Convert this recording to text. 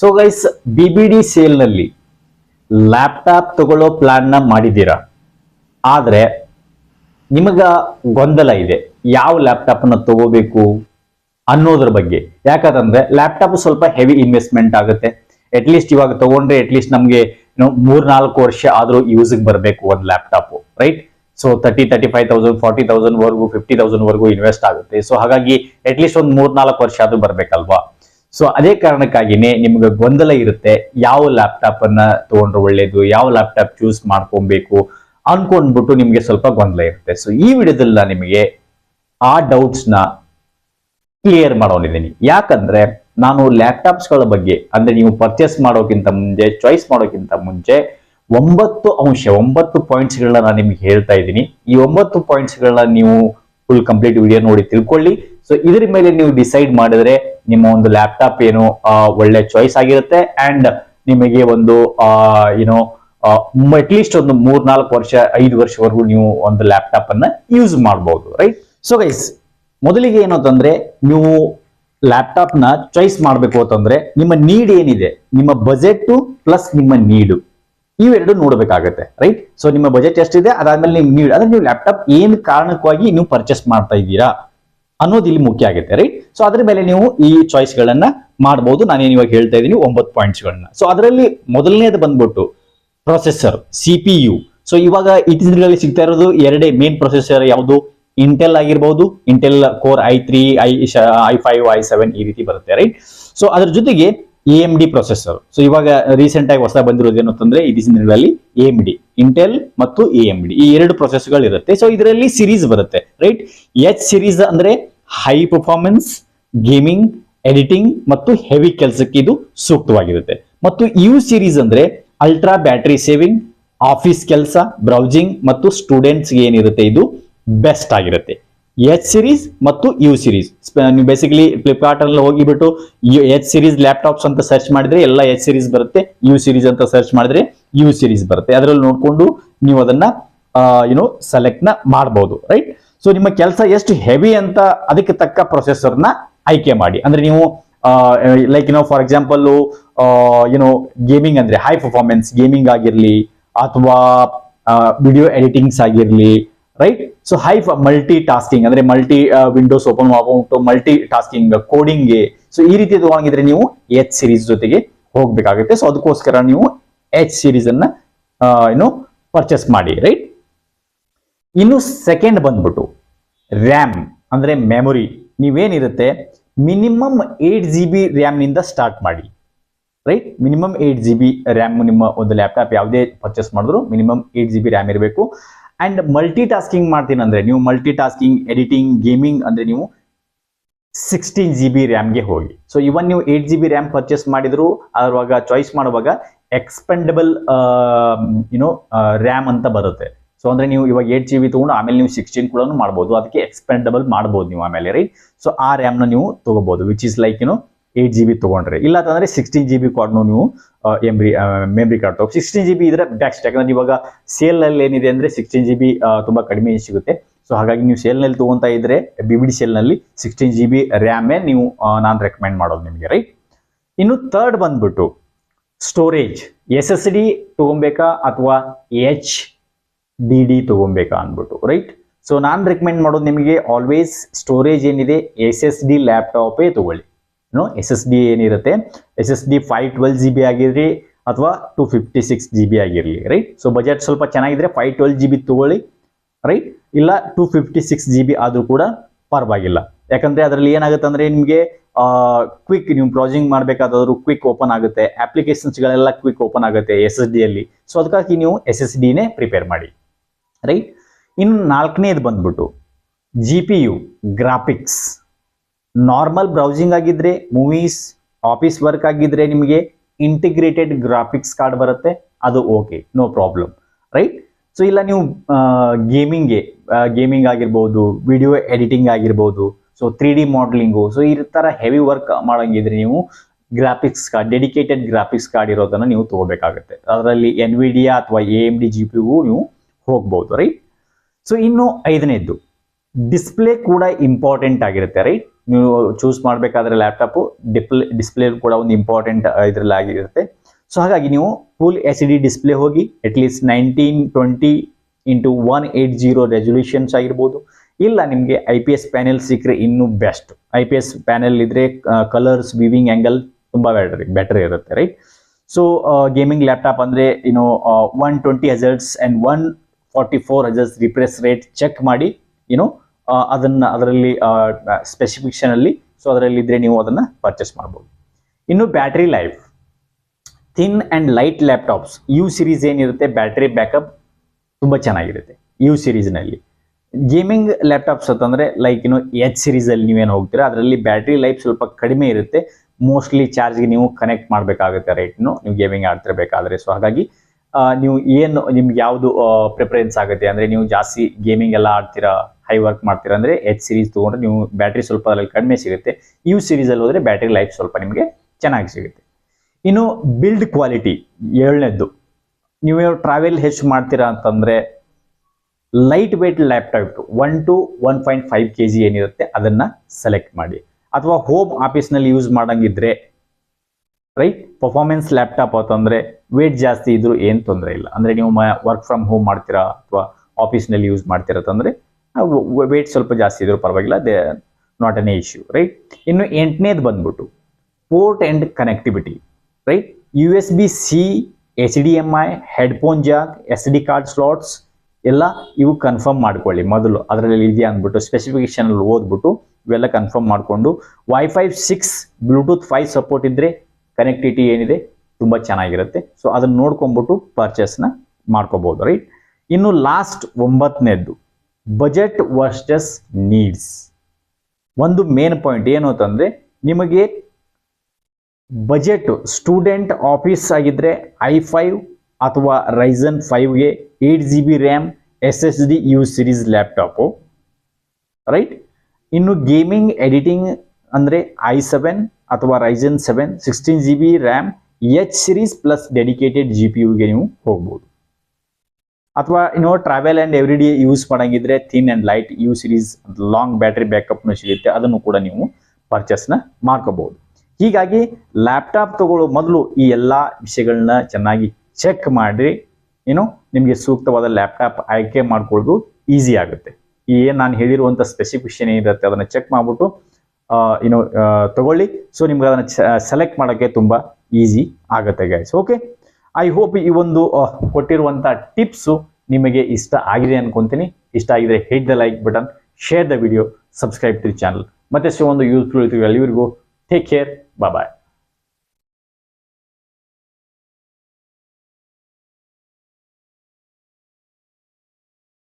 So guys B B D ಸೇಲ್ನಲ್ಲಿ laptop ತಗೊಳ್ಳೋ ಪ್ಲಾನ್ನ ಮಾಡಿದ್ದೀರಾ? ಆದರೆ ನಿಮಗ ಗೊಂದಲ ಇದೆ. ಯಾವ ಲ್ಯಾಪ್ಟಾಪ್ ಅನ್ನ ತಗೋಬೇಕು ಅನ್ನೋದ್ರ ಬಗ್ಗೆ. ಯಾಕಂತಂದ್ರೆ ಲ್ಯಾಪ್ಟಾಪ್ ಸ್ವಲ್ಪ ಹೆವಿ ಇನ್ವೆಸ್ಟ್ಮೆಂಟ್ ಆಗುತ್ತೆ. ಅಟ್ಲೀಸ್ಟ್ ಇವಾಗ ತಗೊಂಡ್ರೆ ಅಟ್ಲೀಸ್ಟ್ ನಮಗೆ ಮೂರ್ ನಾಲ್ಕು ವರ್ಷ ಆದ್ರೂ ಯೂಸ್ಗೆ ಬರಬೇಕು ಒಂದು laptop right so thirty thirty five thousand forty thousand ವರ್ಗು ಫಿಫ್ಟಿ ತೌಸಂಡ್ ವರ್ಗು ಇನ್ವೆಸ್ಟ್ ಆಗುತ್ತೆ. ಸೊ ಹಾಗಾಗಿ ಅಟ್ಲೀಸ್ಟ್ ಒಂದು ಮೂರ್ ನಾಲ್ಕು ವರ್ಷ ಆದ್ರೂ ಬರ್ಬೇಕಲ್ವಾ? ಸೊ ಅದೇ ಕಾರಣಕ್ಕಾಗಿನೇ ನಿಮ್ಗೆ ಗೊಂದಲ ಇರುತ್ತೆ, ಯಾವ ಲ್ಯಾಪ್ಟಾಪ್ ಅನ್ನ ತಗೊಂಡ್ರೆ ಒಳ್ಳೇದು, ಯಾವ ಲ್ಯಾಪ್ಟಾಪ್ ಚೂಸ್ ಮಾಡ್ಕೊಬೇಕು ಅನ್ಕೊಂಡ್ಬಿಟ್ಟು ನಿಮ್ಗೆ ಸ್ವಲ್ಪ ಗೊಂದಲ ಇರುತ್ತೆ. ಸೊ ಈ ವಿಡಿಯೋದಲ್ಲಿ ನಿಮಗೆ ಆ ಡೌಟ್ಸ್ನ ಕ್ಲಿಯರ್ ಮಾಡೋನಿದ್ದೀನಿ ಯಾಕಂದ್ರೆ ನಾನು ಲ್ಯಾಪ್ಟಾಪ್ಸ್ಗಳ ಬಗ್ಗೆ, ಅಂದ್ರೆ ನೀವು ಪರ್ಚೇಸ್ ಮಾಡೋಕ್ಕಿಂತ ಮುಂಚೆ ಚಾಯ್ಸ್ ಮಾಡೋಕ್ಕಿಂತ ಮುಂಚೆ ಒಂಬತ್ತು ಅಂಶ, ಒಂಬತ್ತು ಪಾಯಿಂಟ್ಸ್ ಗಳನ್ನ ನಾನು ನಿಮ್ಗೆ ಹೇಳ್ತಾ ಇದ್ದೀನಿ. ಈ ಒಂಬತ್ತು ಪಾಯಿಂಟ್ಸ್ ಗಳನ್ನ ನೀವು ಫುಲ್ ಕಂಪ್ಲೀಟ್ ವಿಡಿಯೋ ನೋಡಿ ತಿಳ್ಕೊಳ್ಳಿ. ಸೊ ಇದ್ರ ಮೇಲೆ ನೀವು ಡಿಸೈಡ್ ಮಾಡಿದ್ರೆ ನಿಮ್ಮ ಒಂದು ಲ್ಯಾಪ್ಟಾಪ್ ಏನು ಒಳ್ಳೆ ಚಾಯ್ಸ್ ಆಗಿರುತ್ತೆ. ಅಂಡ್ ನಿಮಗೆ ಒಂದು ಏನೋ ಅಟ್ಲೀಸ್ಟ್ ಒಂದು ಮೂರ್ ನಾಲ್ಕು ವರ್ಷ, ಐದು ವರ್ಷವರೆಗೂ ನೀವು ಒಂದು ಲ್ಯಾಪ್ಟಾಪ್ ಅನ್ನ ಯೂಸ್ ಮಾಡಬಹುದು ರೈಟ್ ಸೊ ಗೈಸ್ ಮೊದಲಿಗೆ ಏನು ಅಂತಂದ್ರೆ ನೀವು ಲ್ಯಾಪ್ಟಾಪ್ನ ಚಾಯ್ಸ್ ಮಾಡಬೇಕು ಅಂತಂದ್ರೆ ನಿಮ್ಮ ನೀಡ್ ಏನಿದೆ? ನಿಮ್ಮ ಬಜೆಟ್ ಪ್ಲಸ್ ನಿಮ್ಮ ನೀಡು ಇವೆರಡು ನೋಡಬೇಕಾಗುತ್ತೆ ರೈಟ್ ಸೊ ನಿಮ್ಮ ಬಜೆಟ್ ಎಷ್ಟಿದೆ? ಅದಾದ್ಮೇಲೆ ನಿಮ್ ನೀಡ್ ಅಂದ್ರೆ ನೀವು ಲ್ಯಾಪ್ಟಾಪ್ ಏನ್ ಕಾರಣಕ್ಕಾಗಿ ನೀವು ಪರ್ಚೇಸ್ ಮಾಡ್ತಾ ಇದ್ದೀರಾ ಅನ್ನೋದು ಇಲ್ಲಿ ಮುಖ್ಯ ಆಗುತ್ತೆ ರೈಟ್ ಸೊ ಅದ್ರ ಮೇಲೆ ನೀವು ಈ ಚಾಯ್ಸ್ ಗಳನ್ನ ಮಾಡಬಹುದು ನಾನೇನು ಇವಾಗ ಹೇಳ್ತಾ ಇದ್ದೀನಿ, ಒಂಬತ್ತು ಪಾಯಿಂಟ್ಸ್ ಗಳನ್ನ. ಸೊ ಅದರಲ್ಲಿ ಮೊದಲನೇದು ಬಂದ್ಬಿಟ್ಟು processor C P U so ಇವಾಗ ಇತ್ತೀಚಿನಲ್ಲಿ ಸಿಗ್ತಾ ಇರೋದು ಎರಡೇ ಮೇನ್ ಪ್ರೊಸೆಸರ್ ಯಾವುದು? ಇಂಟೆಲ್ ಆಗಿರ್ಬೋದು. Intel core I three I I five I seven ಈ ರೀತಿ ಬರುತ್ತೆ ರೈಟ್ ಸೊ ಅದ್ರ ಜೊತೆಗೆ ಎ ಡಿ ಪ್ರೊಸೆಸರ್ ಸೊ ಇವಾಗ ರೀಸೆಂಟ್ ಆಗಿ ಹೊಸ ಬಂದಿರೋದು ಏನು ಅಂತಂದ್ರೆ ಇತ್ತೀಚಿನ ದಿನಗಳಲ್ಲಿ ಎ ಡಿ ಇಂಟೆಲ್ ಮತ್ತು ಎ ಎಂ ಡಿ ಈ ಎರಡು ಪ್ರೊಸೆಸ್ಗಳು ಇರುತ್ತೆ ಸೊ ಇದರಲ್ಲಿ ಸಿರೀಸ್ ಬರುತ್ತೆ ರೈಟ್ ಎಚ್ ಸಿರೀಸ್ ಅಂದ್ರೆ ಹೈ ಪರ್ಫಾರ್ಮೆನ್ಸ್ ಗೇಮಿಂಗ್ ಎಡಿಟಿಂಗ್ ಮತ್ತು ಹೆವಿ ಕೆಲಸಕ್ಕೆ ಇದು ಸೂಕ್ತವಾಗಿರುತ್ತೆ. ಮತ್ತು ಯು ಸಿರೀಸ್ ಅಂದ್ರೆ ಅಲ್ಟ್ರಾ ಬ್ಯಾಟರಿ ಸೇವಿಂಗ್ ಆಫೀಸ್ ಕೆಲಸ ಬ್ರೌಸಿಂಗ್ ಮತ್ತು ಸ್ಟೂಡೆಂಟ್ಸ್ ಏನಿರುತ್ತೆ, ಇದು ಬೆಸ್ಟ್ ಆಗಿರುತ್ತೆ. ಎಚ್ ಸಿರೀಸ್ ಮತ್ತು ಯು ಸಿರೀಸ್ ನೀವು ಬೇಸಿಕಲಿ ಫ್ಲಿಪ್ಕಾರ್ಟ್ ಅಲ್ಲಿ ಹೋಗಿಬಿಟ್ಟು ಎಚ್ ಸಿರೀಸ್ ಲ್ಯಾಪ್ಟಾಪ್ಸ್ ಅಂತ ಸರ್ಚ್ ಮಾಡಿದ್ರೆ ಎಲ್ಲ ಎಚ್ ಸಿರೀಸ್ ಬರುತ್ತೆ ಯು ಸಿರೀಸ್ ಅಂತ ಸರ್ಚ್ ಮಾಡಿದ್ರೆ ಯು ಸಿರೀಸ್ ಬರುತ್ತೆ. ಅದರಲ್ಲಿ ನೋಡಿಕೊಂಡು ನೀವು ಅದನ್ನ ಏನು ಸೆಲೆಕ್ಟ್ನ ಮಾಡಬಹುದು ರೈಟ್ ಸೊ ನಿಮ್ಮ ಕೆಲಸ ಎಷ್ಟು ಹೆವಿ ಅಂತ ಅದಕ್ಕೆ ತಕ್ಕ ಪ್ರೊಸೆಸರ್ನ ಆಯ್ಕೆ ಮಾಡಿ. ಅಂದ್ರೆ ನೀವು ಲೈಕ್ ಏನೋ ಫಾರ್ ಎಕ್ಸಾಂಪಲ್ ಏನೋ ಗೇಮಿಂಗ್ ಅಂದ್ರೆ ಹೈ ಪರ್ಫಾರ್ಮೆನ್ಸ್ ಗೇಮಿಂಗ್ ಆಗಿರ್ಲಿ, ಅಥವಾ ವಿಡಿಯೋ ಎಡಿಟಿಂಗ್ಸ್ ಆಗಿರ್ಲಿ right so high multitasking ಅಂದ್ರೆ ಮಲ್ಟಿ ವಿಂಡೋಸ್ ಓಪನ್ ಆಗುವಂಟು ಮಲ್ಟಿ ಟಾಸ್ಕಿಂಗ್ ಕೋಡಿಂಗ್ಗೆ ಸೊ ಈ ರೀತಿ ತಗೊಂಡಿದ್ರೆ ನೀವು ಎಚ್ ಸಿರೀಸ್ ಜೊತೆಗೆ ಹೋಗ್ಬೇಕಾಗುತ್ತೆ. ಸೊ ಅದಕ್ಕೋಸ್ಕರ ನೀವು ಎಚ್ ಸಿರೀಸ್ ಅನ್ನ ಏನು ಪರ್ಚೇಸ್ ಮಾಡಿ ರೈಟ್ ಇನ್ನು ಸೆಕೆಂಡ್ ಬಂದ್ಬಿಟ್ಟು ರ್ಯಾಮ್ ಅಂದ್ರೆ ಮೆಮೊರಿ ನೀವೇನಿರುತ್ತೆ? ಮಿನಿಮಮ್ ಏಟ್ ಜಿ ಬಿ ರ್ಯಾಮ್ನಿಂದ ಸ್ಟಾರ್ಟ್ ಮಾಡಿ right minimum eight G B RAM ನಿಮ್ಮ ಒಂದು ಲ್ಯಾಪ್ಟಾಪ್ ಯಾವುದೇ ಪರ್ಚೇಸ್ ಮಾಡಿದ್ರು minimum eight G B RAM ಇರಬೇಕು. ಅಂಡ್ ಮಲ್ಟಿ ಟಾಸ್ಕಿಂಗ್ ಮಾಡ್ತೀನಿ ಅಂದ್ರೆ ನೀವು ಮಲ್ಟಿ ಟಾಸ್ಕಿಂಗ್ ಎಡಿಟಿಂಗ್ ಗೇಮಿಂಗ್ ಅಂದರೆ ನೀವು ಸಿಕ್ಸ್ಟೀನ್ ಜಿ ಬಿ ರ್ಯಾಮ್ಗೆ ಹೋಗಿ. ಸೊ ಇವನ್ ನೀವು eight G B RAM purchase ಮಾಡಿದ್ರು ಅದ್ರವಾಗ ಚಾಯ್ಸ್ ಮಾಡುವಾಗ ಎಕ್ಸ್ಪೆಂಡಬಲ್ ಯುನೋ ರ್ಯಾಮ್ ಅಂತ ಬರುತ್ತೆ. ಸೊ ಅಂದರೆ ನೀವು ಇವಾಗ ಏಟ್ ಜಿ ಬಿ ತಗೊಂಡು ಆಮೇಲೆ ನೀವು ಸಿಕ್ಸ್ಟೀನ್ ಕೂಡ ಮಾಡ್ಬೋದು. ಅದಕ್ಕೆ ಎಕ್ಸ್ಪೆಂಡಬಲ್ ಮಾಡ್ಬೋದು ನೀವು ಆಮೇಲೆ ರೈಟ್ ಸೊ ಆ ರ್ಯಾಮ್ನ ನೀವು ತಗೋಬಹುದು which is like you know eight G B ತಗೊಂಡ್ರೆ. ಇಲ್ಲ ಅಂತಂದ್ರೆ ಸಿಕ್ಸ್ಟೀನ್ ಜಿ ಬಿ ಕಾರ್ಡ್ನು ನೀವು ಎಮ್ರಿ ಮೆಮ್ರಿ ಕಾರ್ಡ್ ತಗೋ ಸಿಕ್ಸ್ಟೀನ್ ಜಿ ಬಿ ಇದ್ರೆ ಬೆಸ್ಟ್ ಯಾಕಂದ್ರೆ ಇವಾಗ ಸೇಲ್ನಲ್ಲಿ ಏನಿದೆ ಅಂದ್ರೆ ಸಿಕ್ಸ್ಟೀನ್ ಜಿ ಬಿ ತುಂಬಾ ಕಡಿಮೆ ಸಿಗುತ್ತೆ. ಸೊ ಹಾಗಾಗಿ ನೀವು ಸೇಲ್ನಲ್ಲಿ ತಗೊಂತಾ ಇದ್ರೆ ಬಿ ಬಿ ಡಿ ಸೇಲ್ನಲ್ಲಿ ಸಿಕ್ಸ್ಟೀನ್ ಜಿ ಬಿ ರ್ಯಾಮೇ ನೀವು ನಾನು ರೆಕಮೆಂಡ್ ಮಾಡೋದು ನಿಮಗೆ ರೈಟ್ ಇನ್ನು ತರ್ಡ್ ಬಂದ್ಬಿಟ್ಟು ಸ್ಟೋರೇಜ್ ಎಸ್ ಎಸ್ ಡಿ ತಗೊಬೇಕಾ ಅಥವಾ ಎಚ್ ಡಿ ಡಿ ತಗೊಬೇಕಾ ಅಂದ್ಬಿಟ್ಟು ರೈಟ್ ಸೊ ನಾನು ರೆಕಮೆಂಡ್ ಮಾಡೋದು ನಿಮಗೆ ಆಲ್ವೇಸ್ ಸ್ಟೋರೇಜ್ ಏನಿದೆ ಎಸ್ ಎಸ್ ಡಿ ಲ್ಯಾಪ್ಟಾಪೇ ತಗೊಳ್ಳಿ. ಎಸ್ ಎಸ್ ಡಿ ಏನಿರುತ್ತೆ? S S D five twelve G B ಆಗಿರಲಿ ಅಥವಾ two fifty six G B ಆಗಿರಲಿ ರೈಟ್ ಸೊ ಬಜೆಟ್ ಸ್ವಲ್ಪ ಚೆನ್ನಾಗಿದ್ರೆ ಫೈವ್ ಟ್ವೆಲ್ ಜಿ ಬಿ ತಗೊಳ್ಳಿ ರೈಟ್ ಇಲ್ಲ two fifty six G B ಆದರೂ ಕೂಡ ಪರವಾಗಿಲ್ಲ. ಯಾಕಂದರೆ ಅದರಲ್ಲಿ ಏನಾಗುತ್ತೆ ಅಂದರೆ ನಿಮಗೆ ಕ್ವಿಕ್ ನೀವು ಬ್ರೌಸಿಂಗ್ ಮಾಡಬೇಕಾದ್ರೂ ಕ್ವಿಕ್ ಓಪನ್ ಆಗುತ್ತೆ. ಅಪ್ಲಿಕೇಶನ್ಸ್ಗಳೆಲ್ಲ ಕ್ವಿಕ್ ಓಪನ್ ಆಗುತ್ತೆ ಎಸ್ ಎಸ್ ಡಿಯಲ್ಲಿ ಸೊ ಅದಕ್ಕಾಗಿ ನೀವು ಎಸ್ ಎಸ್ ಡಿನೇ ಪ್ರಿಪೇರ್ ಮಾಡಿ ರೈಟ್ ಇನ್ನು ನಾಲ್ಕನೇದು ಬಂದ್ಬಿಟ್ಟು G P U graphics normal browsing ಆಗಿದ್ರೆ ಮೂವೀಸ್ ಆಫೀಸ್ ವರ್ಕ್ ಆಗಿದ್ರೆ ನಿಮಗೆ ಇಂಟಿಗ್ರೇಟೆಡ್ ಗ್ರಾಫಿಕ್ಸ್ ಕಾರ್ಡ್ ಬರುತ್ತೆ, ಅದು okay no problem right so ಇಲ್ಲ ನೀವು ಗೇಮಿಂಗ್ಗೆ ಗೇಮಿಂಗ್ ಆಗಿರ್ಬೋದು ವಿಡಿಯೋ ಎಡಿಟಿಂಗ್ ಆಗಿರ್ಬೋದು so three D modelling so ಈ ಥರ ಹೆವಿ ವರ್ಕ್ ಮಾಡೋಂಗಿದ್ರೆ ನೀವು graphics card dedicated graphics card ಇರೋದನ್ನ ನೀವು ತಗೋಬೇಕಾಗುತ್ತೆ. ಅದರಲ್ಲಿ ಎನ್ ವಿ ಡಿ ಅಥವಾ ಎ ಎಂ ಡಿ ಜಿ ಪಿಗೂ ನೀವು ಹೋಗ್ಬೋದು ರೈಟ್ ಸೊ ಇನ್ನು ಐದನೇದ್ದು ಡಿಸ್ಪ್ಲೇ ಕೂಡ ಇಂಪಾರ್ಟೆಂಟ್ ಆಗಿರುತ್ತೆ ರೈಟ್ ನೀವು ಚೂಸ್ ಮಾಡಬೇಕಾದ್ರೆ ಲ್ಯಾಪ್ಟಾಪು ಡಿಪ್ಲೇ ಡಿಸ್ಪ್ಲೇ ಕೂಡ ಒಂದು ಇಂಪಾರ್ಟೆಂಟ್ ಇದರಲ್ಲಿ ಆಗಿರುತ್ತೆ. ಸೊ ಹಾಗಾಗಿ ನೀವು ಫುಲ್ ಎಸ್ ಡಿ ಡಿಸ್ಪ್ಲೇ ಹೋಗಿ at least nineteen twenty into one eight zero resolutions ಆಗಿರ್ಬೋದು. ಇಲ್ಲ ನಿಮಗೆ ಐ ಪಿ ಎಸ್ ಪ್ಯಾನೆಲ್ ಸಿಕ್ಕರೆ ಇನ್ನೂ best I P S panel ಇದ್ರೆ ಕಲರ್ಸ್ ವಿವಿಂಗ್ ಆ್ಯಂಗಲ್ ತುಂಬ ಬ್ಯಾಟ್ರಿ ಬೆಟರ್ ಇರುತ್ತೆ ರೈಟ್ ಸೊ ಗೇಮಿಂಗ್ ಲ್ಯಾಪ್ಟಾಪ್ ಅಂದರೆ ಏನು ಒನ್ ಟ್ವೆಂಟಿ ಹಜರ್ಸ್ ಆ್ಯಂಡ್ ಒನ್ ಫಾರ್ಟಿ ಫೋರ್ ಹಜರ್ಸ್ ರಿಪ್ರೆಸ್ ರೇಟ್ ಚೆಕ್ ಮಾಡಿ ಏನು ಅದನ್ನು ಅದರಲ್ಲಿ ಸ್ಪೆಸಿಫಿಕೇಶನ್ ಅಲ್ಲಿ. ಸೊ ಅದರಲ್ಲಿ ಇದ್ರೆ ನೀವು ಅದನ್ನು ಪರ್ಚೇಸ್ ಮಾಡ್ಬೋದು. ಇನ್ನು battery life thin and light laptops U series ಏನಿರುತ್ತೆ? ಬ್ಯಾಟ್ರಿ ಬ್ಯಾಕಪ್ ತುಂಬ ಚೆನ್ನಾಗಿರುತ್ತೆ. ಯು ಸಿರೀಸ್ನಲ್ಲಿ ಗೇಮಿಂಗ್ ಲ್ಯಾಪ್ಟಾಪ್ಸ್ ಅಂತಂದರೆ ಲೈಕ್ ಇನ್ನು ಎಚ್ ಸಿರೀಸಲ್ಲಿ ನೀವೇನು ಹೋಗ್ತೀರಾ? ಅದರಲ್ಲಿ ಬ್ಯಾಟ್ರಿ ಲೈಫ್ ಸ್ವಲ್ಪ ಕಡಿಮೆ ಇರುತ್ತೆ. ಮೋಸ್ಟ್ಲಿ ಚಾರ್ಜ್ಗೆ ನೀವು ಕನೆಕ್ಟ್ ಮಾಡಬೇಕಾಗುತ್ತೆ ರೈಟ್ನು ನೀವು ಗೇಮಿಂಗ್ ಆಡ್ತಿರಬೇಕಾದ್ರೆ. ಸೊ ಹಾಗಾಗಿ ನೀವು ಏನು, ನಿಮ್ಗೆ ಯಾವುದು ಪ್ರಿಫರೆನ್ಸ್ ಆಗುತ್ತೆ? ಅಂದರೆ, ನೀವು ಜಾಸ್ತಿ ಗೇಮಿಂಗ್ ಎಲ್ಲ ಆಡ್ತೀರಾ? ಹೈ ವರ್ಕ್ ಮಾಡ್ತೀರಾ ಅಂದರೆ ಎಚ್ ಸೀರೀಸ್ ತೊಗೊಂಡ್ರೆ ನೀವು ಬ್ಯಾಟ್ರಿ ಸ್ವಲ್ಪ ಅದರಲ್ಲಿ ಕಡಿಮೆ ಸಿಗುತ್ತೆ. ಯು ಸಿರೀಸಲ್ಲಿ ಹೋದರೆ ಬ್ಯಾಟ್ರಿ ಲೈಫ್ ಸ್ವಲ್ಪ ನಿಮಗೆ ಚೆನ್ನಾಗಿ ಸಿಗುತ್ತೆ. ಇನ್ನು ಬಿಲ್ಡ್ ಕ್ವಾಲಿಟಿ ಏಳನೇದ್ದು. ನೀವು ಟ್ರಾವೆಲ್ ಹೆಚ್ಚು ಮಾಡ್ತೀರಾ ಅಂತಂದರೆ lightweight laptop one to one point five K G ಏನಿರುತ್ತೆ ಅದನ್ನು ಸೆಲೆಕ್ಟ್ ಮಾಡಿ. ಅಥವಾ ಹೋಮ್ ಆಫೀಸ್ನಲ್ಲಿ ಯೂಸ್ ಮಾಡಂಗಿದ್ರೆ ರೈಟ್ ಪರ್ಫಾರ್ಮೆನ್ಸ್ ಲ್ಯಾಪ್ಟಾಪ್ ಅಂತಂದರೆ ವೇಟ್ ಜಾಸ್ತಿ ಇದ್ದರೂ ಏನು ತೊಂದರೆ ಇಲ್ಲ. ಅಂದರೆ ನೀವು ವರ್ಕ್ ಫ್ರಮ್ ಹೋಮ್ ಮಾಡ್ತೀರಾ ಅಥವಾ ಆಫೀಸ್ನಲ್ಲಿ ಯೂಸ್ ಮಾಡ್ತೀರಾ ಅಂತಂದರೆ ವೇಟ್ ಸ್ವಲ್ಪ ಜಾಸ್ತಿ ಇದ್ರೂ ಪರವಾಗಿಲ್ಲ they not an issue right ಇನ್ನು ಎಂಟನೇದು ಬಂದ್ಬಿಟ್ಟು port and connectivity right U S B C H D M I headphone jack S D card slots ಎಲ್ಲ ಇವು ಕನ್ಫರ್ಮ್ ಮಾಡ್ಕೊಳ್ಳಿ ಮೊದಲು. ಅದರಲ್ಲಿ ಇದೆಯಾ ಅಂದ್ಬಿಟ್ಟು ಸ್ಪೆಸಿಫಿಕೇಶನ್ ಓದ್ಬಿಟ್ಟು, ಇವೆಲ್ಲ ಕನ್ಫರ್ಮ್ ಮಾಡಿಕೊಂಡು wifi six Bluetooth five support ಇದ್ದರೆ ಕನೆಕ್ಟಿವಿಟಿ ಏನಿದೆ, ತುಂಬ ಚೆನ್ನಾಗಿರುತ್ತೆ. ಸೊ ಅದನ್ನು ನೋಡ್ಕೊಂಬಿಟ್ಟು ಪರ್ಚೇಸ್ನ ಮಾಡ್ಕೋಬಹುದು ರೈಟ್ ಇನ್ನು ಲಾಸ್ಟ್ ಒಂಬತ್ತನೇದ್ದು ಬಜೆಟ್ ವರ್ಸ್ಟಸ್ ನೀಡ್ಸ್. ಒಂದು ಮೇನ್ ಪಾಯಿಂಟ್ ಏನು ಅಂತಂದರೆ, ನಿಮಗೆ ಬಜೆಟ್ ಸ್ಟೂಡೆಂಟ್ ಆಫೀಸ್ ಆಗಿದ್ರೆ ಐ ಫೈವ್ ಅಥವಾ Ryzen ಫೈವ್ಗೆ eight G B RAM S S D U series laptop. Right? ಇನ್ನು ಗೇಮಿಂಗ್ ಎಡಿಟಿಂಗ್ ಅಂದರೆ ಐ ಸೆವೆನ್ ಅಥವಾ Ryzen seven, sixteen G B RAM, H series plus dedicated G P ಯುಗೆ ನೀವು ಹೋಗ್ಬೋದು. ಅಥವಾ ಇನ್ನು travel and every day use ಮಾಡೋಂಗಿದ್ರೆ thin and light U series long battery ಬ್ಯಾಕಪ್ನು ಸಿಗುತ್ತೆ. ಅದನ್ನು ಕೂಡ ನೀವು ಪರ್ಚೇಸ್ನ ಮಾಡ್ಕೋಬಹುದು. ಹೀಗಾಗಿ ಲ್ಯಾಪ್ಟಾಪ್ ತಗೊಳ್ಳೋ ಮೊದಲು ಈ ಎಲ್ಲ ವಿಷಯಗಳನ್ನ ಚೆನ್ನಾಗಿ ಚೆಕ್ ಮಾಡಿ ಏನು ನಿಮಗೆ ಸೂಕ್ತವಾದ ಲ್ಯಾಪ್ಟಾಪ್ ಆಯ್ಕೆ ಮಾಡ್ಕೊಳ್ಳೋದು ಈಸಿ ಆಗುತ್ತೆ. ಈ ಏನು ನಾನು ಹೇಳಿರುವಂಥ ಸ್ಪೆಸಿಫಿಕೇಶನ್ ಏನಿರುತ್ತೆ ಅದನ್ನು ಚೆಕ್ ಮಾಡಿಬಿಟ್ಟು ಏನು ತಗೊಳ್ಳಿ. ಸೊ ನಿಮ್ಗೆ ಅದನ್ನು ಸೆಲೆಕ್ಟ್ ಮಾಡೋಕ್ಕೆ ತುಂಬ ಈಸಿ ಆಗುತ್ತೆ ಗೈಸ್ ಓಕೆ ಐ ಹೋಪ್ ಈ ಒಂದು ಕೊಟ್ಟಿರುವಂಥ ಟಿಪ್ಸು ನಿಮಗೆ ಇಷ್ಟ ಆಗಿದೆ ಅನ್ಕೊಂತೀನಿ. ಇಷ್ಟ ಆಗಿದ್ರೆ hit the like button share the video subscribe to channel ಮತ್ತೆ ಒಂದು ಯೂಸ್ಫುಲ್ ಇರ್ತೀವಿ ಎಲ್ಲರಿಗೂ ಟೇಕ್ ಕೇರ್ ಬಾಯ್